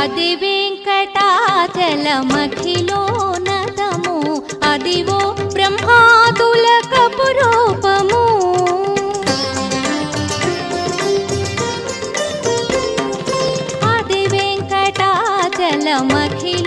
అది వెంకటాచలమఖిలోనతము. అదివో బ్రహ్మాదుల కపురూపము అది వెంకటాచలమఖి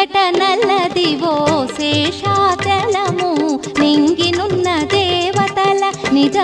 ముంగట నల్లదివో శేషాచలము నింగినున్న దేవతల నిజ